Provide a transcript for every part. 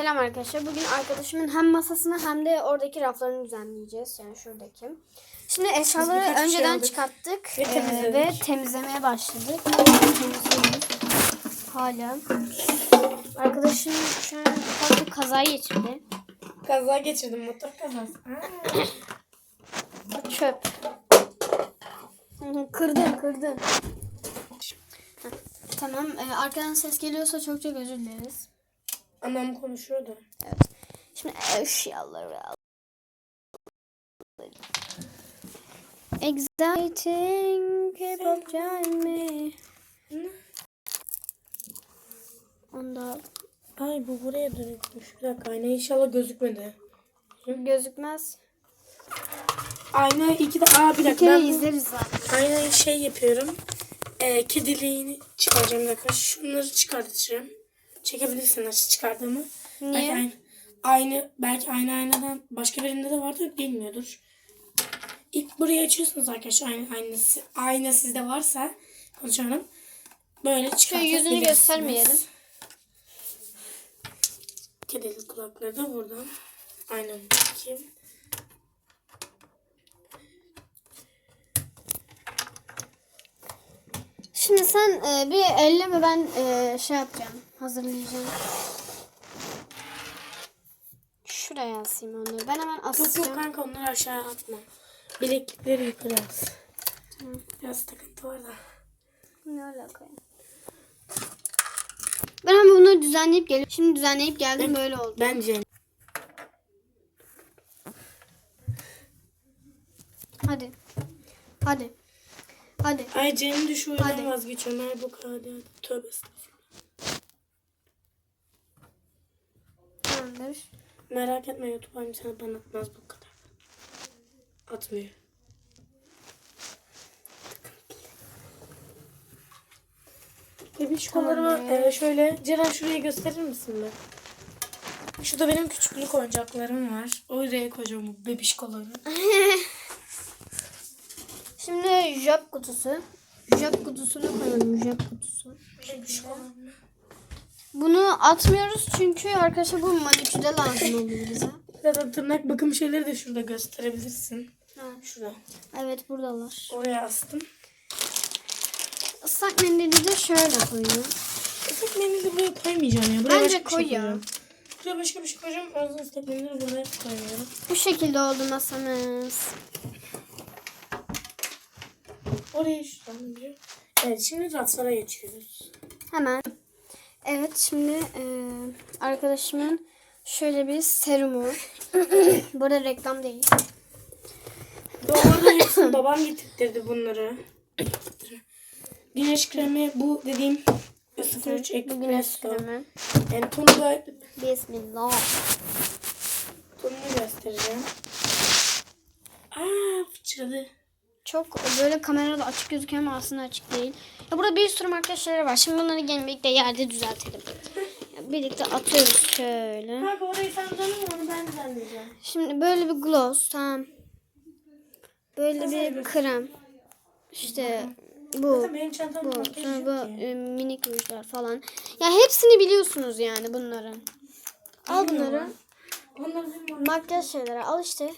Selam arkadaşlar. Bugün arkadaşımın hem masasını hem de oradaki raflarını düzenleyeceğiz. Yani şuradaki. Şimdi eşyaları şey önceden aldık çıkarttık ve ee, temizledik. ve temizlemeye başladık. Hala. Arkadaşım şu an ufak bir kaza geçirdi. Kaza geçirdim motor kazası. Çöp. Kırdın kırdın. Tamam. ee, arkadan ses geliyorsa çok çok özür dileriz. Anam konuşuyordu. Şimdi eşyaları al. Exciting K-pop me. Onda Ay bu buraya dönükmüş. Bir dakika ayna inşallah gözükmedi. gözükmez. Ayna iki de... Aa bir Bir dakika kere ben bu izleriz zaten. aynayı şey yapıyorum. Ee, kediliğini çıkaracağım bir dakika. Şunları çıkartacağım. Çekebilirsin nasıl çıkardığımı. Niye? Belki aynı, aynı, belki aynı aynadan başka birinde de vardır bilmiyordur. İlk burayı açıyorsunuz arkadaşlar. Aynı, aynısı, ayna sizde varsa konuşalım. Böyle çıkartabilirsiniz. yüzünü göstermeyelim. Kedili kulakları da buradan. Aynen bakayım. Şimdi sen e, bir elleme ben e, şey yapacağım. Hazırlayacağım. Şuraya asayım onları. Ben hemen Yok yok asacağım. kanka onları aşağı atma. Bileklikleri yukarı as. Biraz takıntı var da. Ne alaka ya? Ben hemen bunları düzenleyip geliyorum. Şimdi düzenleyip geldim böyle oldu. Bence. Hadi. Hadi. Hadi. Ay Cem'in oyundan vazgeçiyorum. Ay bu kadar. Tövbe estağfurullah. Tamamdır. Merak etme YouTube annem sana bana atmaz bu kadar. Atmıyor. Bebişkolarımı e, şöyle Ceren şuraya gösterir misin be? Şurada benim küçüklük oyuncaklarım var. Oraya koyacağım bu bebişkoları. Şimdi jöp kutusu. Jöp kutusuna koyalım jöp kutusu. Bebişkolarım. Bunu atmıyoruz çünkü arkadaşlar bu maniküre lazım oluyor bize. Zaten tırnak bakım şeyleri de şurada gösterebilirsin. Ha. Şurada. Evet buradalar. Oraya astım. Islak mendili de şöyle koyuyorum. Islak mendili buraya koymayacağım ya. Buraya Bence şey koy ya. koyacağım. Buraya başka bir şey koyacağım. Yüzden ıslak mendili buraya koyuyorum. Bu şekilde oldu masamız. Oraya şuradan. Evet şimdi raflara geçiyoruz. Hemen. Evet şimdi e, arkadaşımın şöyle bir serumu. Bu arada reklam değil. Doğru babam getirtirdi bunları. Güneş kremi bu dediğim 03 Bu güneş Espresso. kremi. Yani tonu da Bismillah. tonunu göstereceğim. Aa fıçıradı. Çok böyle kamerada açık gözüküyor ama aslında açık değil. Ya burada bir sürü makyaj şeyleri var. Şimdi bunları gelin birlikte yerde düzeltelim. Ya birlikte atıyoruz şöyle. Kanka orayı sen dönün onu ben düzenleyeceğim. Şimdi böyle bir gloss tamam. Böyle bir krem. İşte bu. Bu. Sonra bu e, minik rujlar falan. Ya hepsini biliyorsunuz yani bunların. Al bunları. Makyaj şeyleri al işte.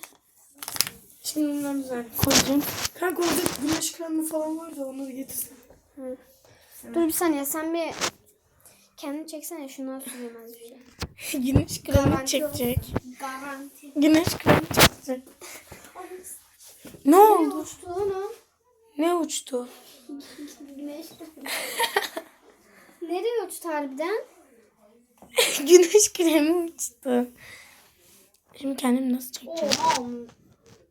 Şimdi bunları düzen koyacağım. Kanka orada güneş kremi falan var da onları getirsen. Dur bir saniye sen bir kendini çeksene şundan sürüyorum az bir şey. güneş kremi Garanti çekecek. Garanti. Güneş kremi çekecek. Ne oldu? Uçtu lan o. Ne uçtu? Güneş. Nereye uçtu harbiden? güneş kremi uçtu. Şimdi kendimi nasıl çekeceğim? Oha.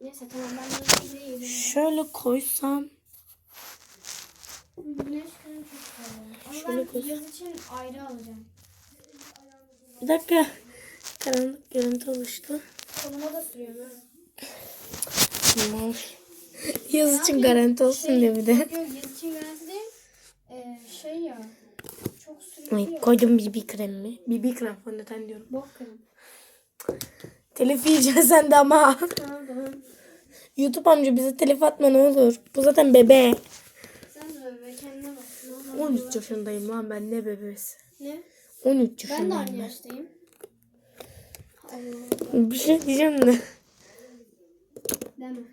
Neyse tamam ben de değilim. Şöyle koysam. Güneş kremi çok seviyorum. Ama Şöyle ben yaz için ayrı alacağım. Bir dakika. Karanlık görüntü oluştu. Koluma da sürüyorum. ha. Tamam. Yaz için garanti olsun diye bir de. Yok yaz için garanti değil. Ee, şey ya. Çok sürüyor. Ay, koydum BB kremimi. BB krem fondöten diyorum. Bok krem. Telif yiyeceksin sen de ama. YouTube amca bize telif atma ne olur. Bu zaten bebe. Sen de öyle kendine bak. Ne olur. 13 yaşındayım lan ben ne bebesi. Ne? 13 Ben de yaşındayım aynı yaştayım. Bir şey diyeceğim de. Mi?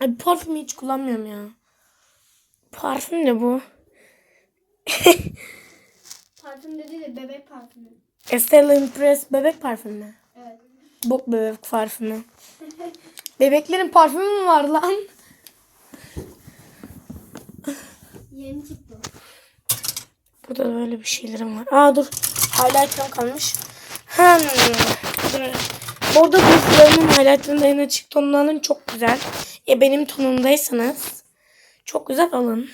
Ay, parfümü hiç kullanmıyorum ya. Parfüm ne bu? Parfüm dedi de bebek parfümü. Estelle Impress bebek parfümü. Bok bebek parfümü. Bebeklerin parfümü mü var lan? Yeni çıktı. Burada da böyle bir şeylerim var. Aa dur. Highlight'ım kalmış. Hmm. Orada duygularımın highlight'ın en açık tonlarının çok güzel. Ya benim tonumdaysanız çok güzel alın.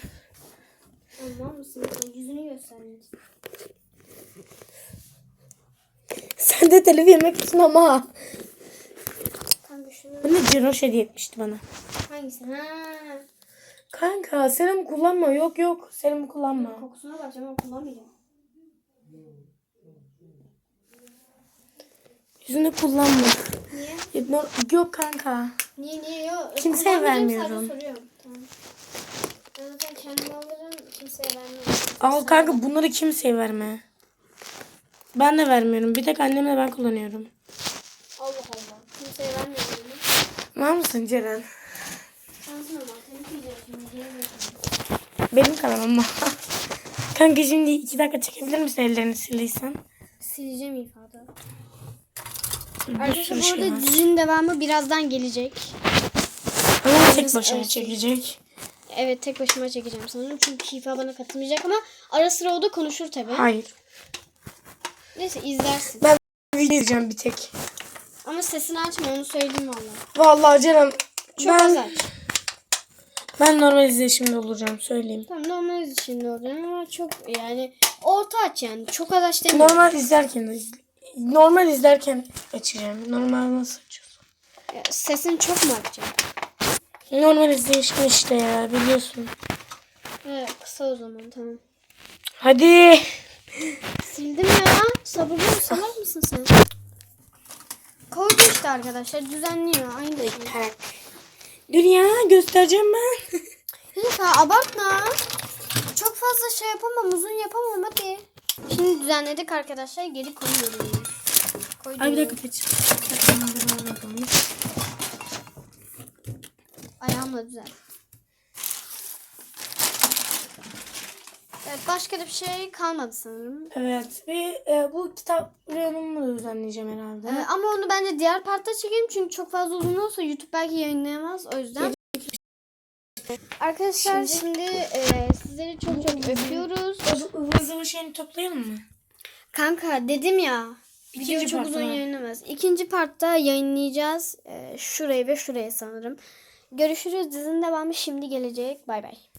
Tamam mısın? Yüzünü göstermek. Sen de telif yemek ama. Kanka şunu Bunu Cinoş hediye etmişti bana. hangisi? Ha. Kanka serum kullanma. Yok yok serum kullanma. Kokusuna bakacağım ama kullanmayacağım. Yüzünü kullanma. Niye? No- Yok kanka. Niye niye yok? Kimseye Kullanmayacağım, vermiyorum. Sadece soruyorum. Tamam. Ben zaten kendim alırım. Kimseye vermiyorum. Al kanka bunları kimseye verme. Ben de vermiyorum. Bir tek annemle ben kullanıyorum. Allah Allah. Kimseye vermiyorum. Var mısın Ceren? Benim kanalıma. kanka şimdi iki dakika çekebilir misin ellerini sildiysen? Sileceğim ifade. Arkadaşlar bu şey arada var. dizinin devamı birazdan gelecek. Ama tek başına Evet. çekecek. Evet tek başıma çekeceğim sanırım. Çünkü FIFA bana katılmayacak ama ara sıra o da konuşur tabi. Hayır. Neyse izlersin. Ben video izleyeceğim bir tek. Ama sesini açma onu söyleyeyim valla. Vallahi Ceren Çok az ben, aç. ben normal izleyişimde olacağım söyleyeyim. Tamam normal içinde olacağım ama çok yani orta aç yani. Çok az aç demiyorum. Normal izlerken de Normal izlerken açacağım. Normal nasıl açıyorsun? Ya, Sesini çok mu açacaksın? Normal izleyişim işte ya biliyorsun. Evet kısa o zaman tamam. Hadi. Sildim ya. Sabırlı salak mısın sen? Koydu işte arkadaşlar düzenliyor aynı şey. Dur ya göstereceğim ben. Lütfen abartma. Çok fazla şey yapamam uzun yapamam hadi. Şimdi düzenledik arkadaşlar geri koyuyorum. Koydum. Ay bir dakika peç. Ayağımla düzen. Evet başka da bir şey kalmadı sanırım. Evet ve e, bu kitap reyonunu da düzenleyeceğim herhalde. Ee, ama onu bence diğer partta çekeyim çünkü çok fazla uzun olsa YouTube belki yayınlayamaz o yüzden. Arkadaşlar şimdi, e, sizleri çok çok öpüyoruz. Ivır zıvır şeyini toplayalım mı? Kanka dedim ya. İkinci Video çok uzun yayınlamaz. İkinci partta yayınlayacağız. Ee, şurayı ve şurayı sanırım. Görüşürüz. Dizinin devamı şimdi gelecek. Bay bay.